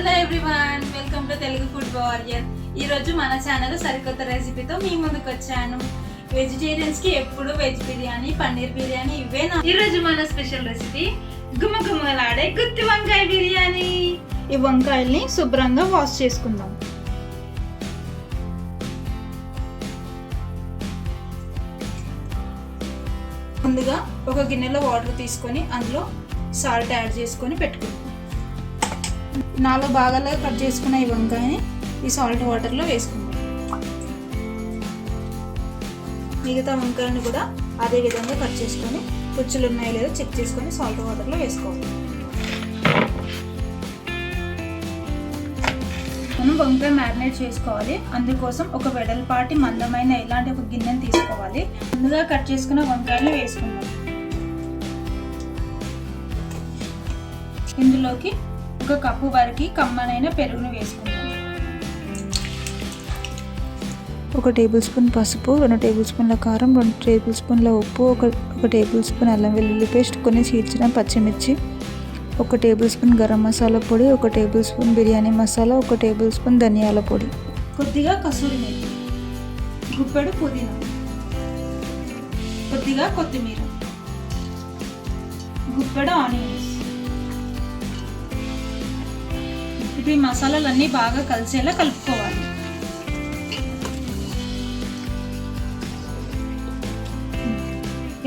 Hello everyone welcome to Telugu food warrior ఈరోజు మన channel సరికొత్త రెసిపీతో మీ ముందుకు వచ్చాను. వెజిటేరియన్స్కి ఎప్పుడు వెజ్ బిర్యానీ పన్నీర్ బిర్యానీ ఇవే ఈరోజు ఈ రోజు మన స్పెషల్ రెసిపీ గుమగుమలాడే గుత్తి వంకాయ బిర్యానీ. ఈ వంకాయల్ని శుభ్రంగా వాష్ చేసుకుందాం. ముందుగా ఒక గిన్నెలో వాటర్ తీసుకొని అందులో సాల్ట్ యాడ్ చేసుకొని పెట్టుకుందాం. నాలుగు భాగాలుగా కట్ చేసుకున్న ఈ వంకాయని ఈ సాల్ట్ వాటర్లో వేసుకుందాం. మిగతా వంకాయని కూడా అదే విధంగా కట్ చేసుకొని పుచ్చులు ఉన్నాయో లేదో చెక్ చేసుకొని సాల్ట్ వాటర్లో వేసుకోవాలి. మనం వంకాయ మ్యారినేట్ చేసుకోవాలి. అందుకోసం ఒక వెడల్పాటి మందమైన ఇలాంటి ఒక గిన్నెని తీసుకోవాలి. ముందుగా కట్ చేసుకున్న వంకాయలు వేసుకుందాం. ఇందులోకి ఒక కప్పు వరకు కమ్మనైన పెరుగును వేసుకుందాం. ఒక టేబుల్ స్పూన్ పసుపు రెండు టేబుల్ స్పూన్ల కారం రెండు టేబుల్ స్పూన్ల ఉప్పు ఒక ఒక టేబుల్ స్పూన్ అల్లం వెల్లుల్లి పేస్ట్ కొన్ని చీల్చిన పచ్చిమిర్చి ఒక టేబుల్ స్పూన్ గరం మసాలా పొడి ఒక టేబుల్ స్పూన్ బిర్యానీ మసాలా ఒక టేబుల్ స్పూన్ ధనియాల పొడి. కొద్దిగా కసూరి మేతి గుప్పెడు పుదీనా కొద్దిగా కొత్తిమీర గుప్పెడు ఆనియన్స్. ఇప్పుడు ఈ మసాలాలన్నీ బాగా కలిసేలా కలుపుకోవాలి.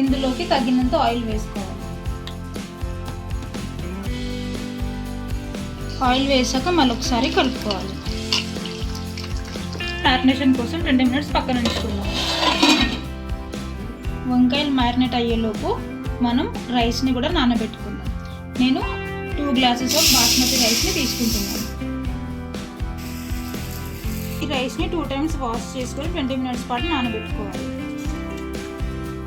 ఇందులోకి తగినంత ఆయిల్ వేసుకోవాలి. ఆయిల్ వేసాక మళ్ళొకసారి కలుపుకోవాలి. మ్యారినేషన్ కోసం ట్వంటీ మినిట్స్ పక్కన ఉంచుకుందాం. వంకాయలు మ్యారినేట్ అయ్యేలోపు మనం రైస్ని కూడా నానబెట్టుకుందాం. నేను టూ గ్లాసెస్ ఆఫ్ బాస్మతి రైస్ని తీసుకుంటున్నాను. ఈ రైస్ని టూ టైమ్స్ వాష్ చేసుకొని ట్వంటీ మినిట్స్ పాటు నానబెట్టుకోవాలి.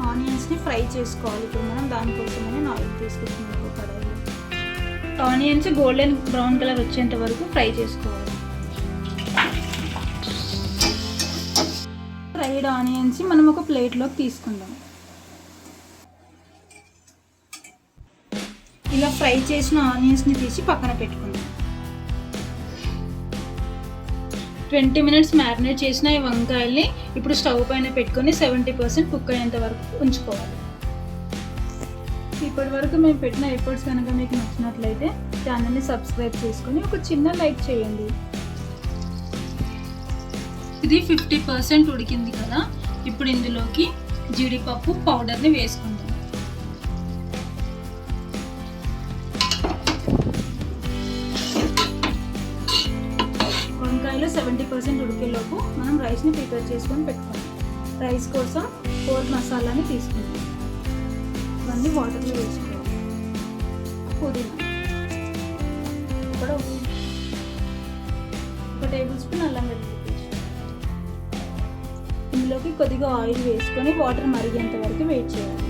ఆనియన్స్ని ఫ్రై చేసుకోవాలి. ఇప్పుడు మనం దానికోసమని నేను ఆయిల్ ఒక కడాయిలో ఆనియన్స్ గోల్డెన్ బ్రౌన్ కలర్ వచ్చేంత వరకు ఫ్రై చేసుకోవాలి. ఫ్రైడ్ ఆనియన్స్ మనం ఒక ప్లేట్లోకి తీసుకుందాం. ఇలా ఫ్రై చేసిన ఆనియన్స్ని తీసి పక్కన పెట్టుకుందాం. ట్వంటీ మినిట్స్ మ్యారినేట్ చేసిన ఈ వంకాయల్ని ఇప్పుడు స్టవ్ పైన పెట్టుకొని సెవెంటీ పర్సెంట్ కుక్ అయ్యేంత వరకు ఉంచుకోవాలి. ఇప్పటి వరకు మేము పెట్టిన ఎఫర్ట్స్ కనుక మీకు నచ్చినట్లయితే ఛానల్ని సబ్స్క్రైబ్ చేసుకొని ఒక చిన్న లైక్ చేయండి. ఇది ఫిఫ్టీ పర్సెంట్ ఉడికింది కదా ఇప్పుడు ఇందులోకి జీడిపప్పు పౌడర్ని వేసుకుందాం. సెవెంటీ పర్సెంట్ ఉడికేలోపు మనం రైస్ని ప్రిపేర్ చేసుకొని పెట్టుకోవాలి రైస్ కోసం కోర్ మసాలాని తీసుకుందాం. ఇవన్నీ వాటర్లో వేసుకోవాలి. పుదీనా. ఇక్కడ ఒక టేబుల్ స్పూన్ అల్లం వెల్లుల్లి ఇందులోకి కొద్దిగా ఆయిల్ వేసుకొని వాటర్ మరిగేంత వరకు వెయిట్ చేయాలి.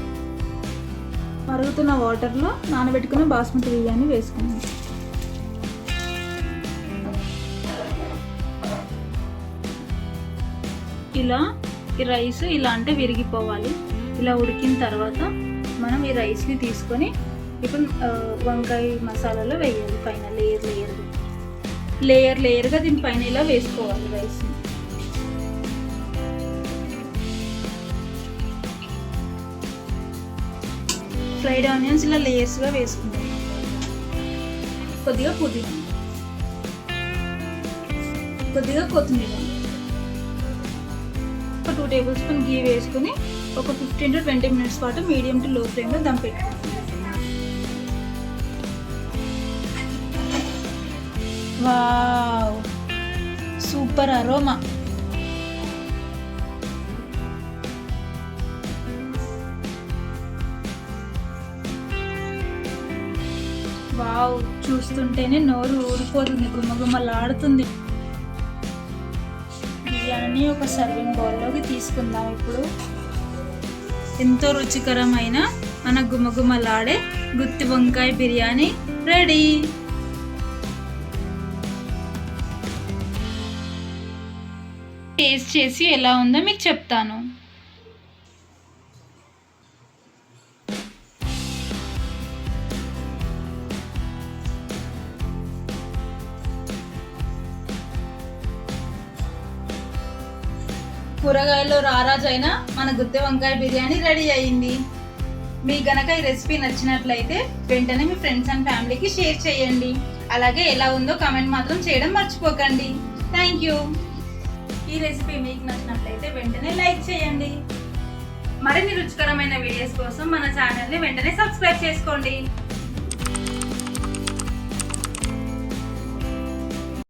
మరుగుతున్న వాటర్లో నానబెట్టుకున్న బాస్మతి బియ్యాన్ని వేసుకున్నాం ఇలా ఈ రైస్ ఇలా అంటే విరిగిపోవాలి. ఇలా ఉడికిన తర్వాత మనం ఈ రైస్ని తీసుకొని ఇప్పుడు వంకాయ మసాలాలో వేయాలి. పైన లేయర్ లేయర్ లేయర్ లేయర్గా దీనిపైన ఇలా వేసుకోవాలి రైస్ని ఫ్రైడ్ ఆనియన్స్ ఇలా లేయర్స్గా వేసుకుంటాం కొద్దిగా పుదీనా. కొద్దిగా కొత్తిమీర. ఒక టూ టేబుల్ స్పూన్ గీ వేసుకుని ఒక ఫిఫ్టీన్ టు ట్వంటీ మినిట్స్ పాటు మీడియం టు లో ఫ్లేమ్లో dum wow super aroma wow చూస్తుంటేనే నోరు ఊడిపోతుంది గుమ్మగుమ్మలాడుతుంది బిర్యానీని ఒక సర్వింగ్ బౌల్లోకి తీసుకుందాం ఇప్పుడు. ఎంతో రుచికరమైన మన గుమగుమలాడే గుత్తి వంకాయ బిర్యానీ రెడీ. టేస్ట్ చేసి ఎలా ఉందో మీకు చెప్తాను. కూరగాయల్లో రారాజు అయిన మన గుత్తి వంకాయ బిర్యానీ రెడీ అయింది మీకు గనక ఈ రెసిపీ నచ్చినట్లయితే వెంటనే మీ ఫ్రెండ్స్ అండ్ ఫ్యామిలీకి షేర్ చేయండి. అలాగే ఎలా ఉందో కమెంట్ మాత్రం చేయడం మర్చిపోకండి. Thank you. ఈ రెసిపీ మీకు నచ్చినట్లయితే వెంటనే లైక్ చేయండి. మరిన్ని రుచికరమైన వీడియోస్ కోసం మన ఛానల్ని వెంటనే సబ్స్క్రైబ్ చేసుకోండి.